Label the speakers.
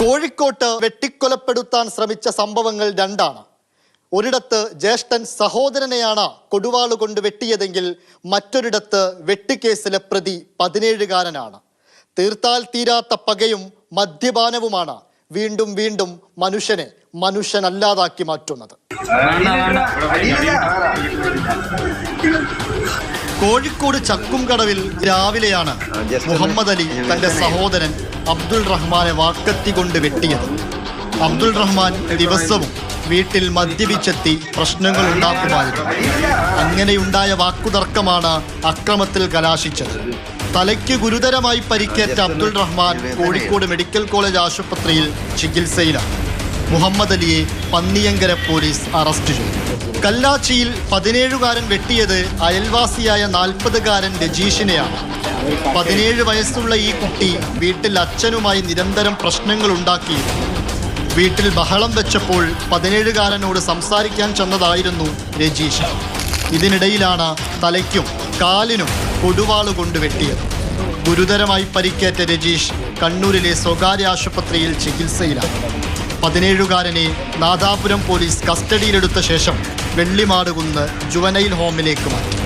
Speaker 1: കോഴിക്കോട്ട് വെട്ടിക്കൊലപ്പെടുത്താൻ ശ്രമിച്ച സംഭവങ്ങൾ രണ്ടാണ്. ഒരിടത്ത് ജ്യേഷ്ഠൻ സഹോദരനെയാണ് കൊടുവാളുകൊണ്ട് വെട്ടിയതെങ്കിൽ മറ്റൊരിടത്ത് വെട്ടിക്കേസിലെ പ്രതി പതിനേഴുകാരനാണ്. തീർത്താൽ തീരാത്ത പകയും മദ്യപാനവുമാണ് വീണ്ടും വീണ്ടും മനുഷ്യനെ മനുഷ്യനല്ലാതാക്കി മാറ്റുന്നത്. കോഴിക്കോട് ചക്കുംകടവിൽ രാവിലെയാണ് മുഹമ്മദ് അലി തന്റെ സഹോദരൻ അബ്ദുൾ റഹ്മാനെ വാക്കത്തി കൊണ്ട് വെട്ടിയത്. അബ്ദുൾ റഹ്മാൻ ദിവസവും വീട്ടിൽ മദ്യപിച്ചെത്തി പ്രശ്നങ്ങൾ ഉണ്ടാക്കുമായിരുന്നു. അങ്ങനെയുണ്ടായ വാക്കുതർക്കമാണ് അക്രമത്തിൽ കലാശിച്ചത്. തലയ്ക്ക് ഗുരുതരമായി പരിക്കേറ്റ അബ്ദുൾ റഹ്മാൻ കോഴിക്കോട് മെഡിക്കൽ കോളേജ് ആശുപത്രിയിൽ ചികിത്സയിലാണ്. മുഹമ്മദ് അലിയെ പന്നിയങ്കര പോലീസ് അറസ്റ്റ് ചെയ്തു. കല്ലാച്ചിയിൽ പതിനേഴുകാരൻ വെട്ടിയത് അയൽവാസിയായ നാൽപ്പതുകാരൻ രജീഷിനെയാണ്. പതിനേഴ് വയസ്സുള്ള ഈ കുട്ടി വീട്ടിൽ അച്ഛനുമായി നിരന്തരം പ്രശ്നങ്ങൾ ഉണ്ടാക്കി. വീട്ടിൽ ബഹളം വെച്ചപ്പോൾ പതിനേഴുകാരനോട് സംസാരിക്കാൻ ചെന്നതായിരുന്നു രജീഷ്. ഇതിനിടയിലാണ് തലയ്ക്കും കാലിനും കൊടുവാൾ കൊണ്ട് വെട്ടിയത് ഗുരുതരമായി പരിക്കേറ്റ രജീഷ് കണ്ണൂരിലെ സ്വകാര്യ ആശുപത്രിയിൽ ചികിത്സയിലാണ്. പതിനേഴുകാരനെ നാദാപുരം പോലീസ് കസ്റ്റഡിയിലെടുത്ത ശേഷം വെള്ളിമാടുകുന്ന് ജുവനൈൽ ഹോമിലേക്ക് മാറ്റി.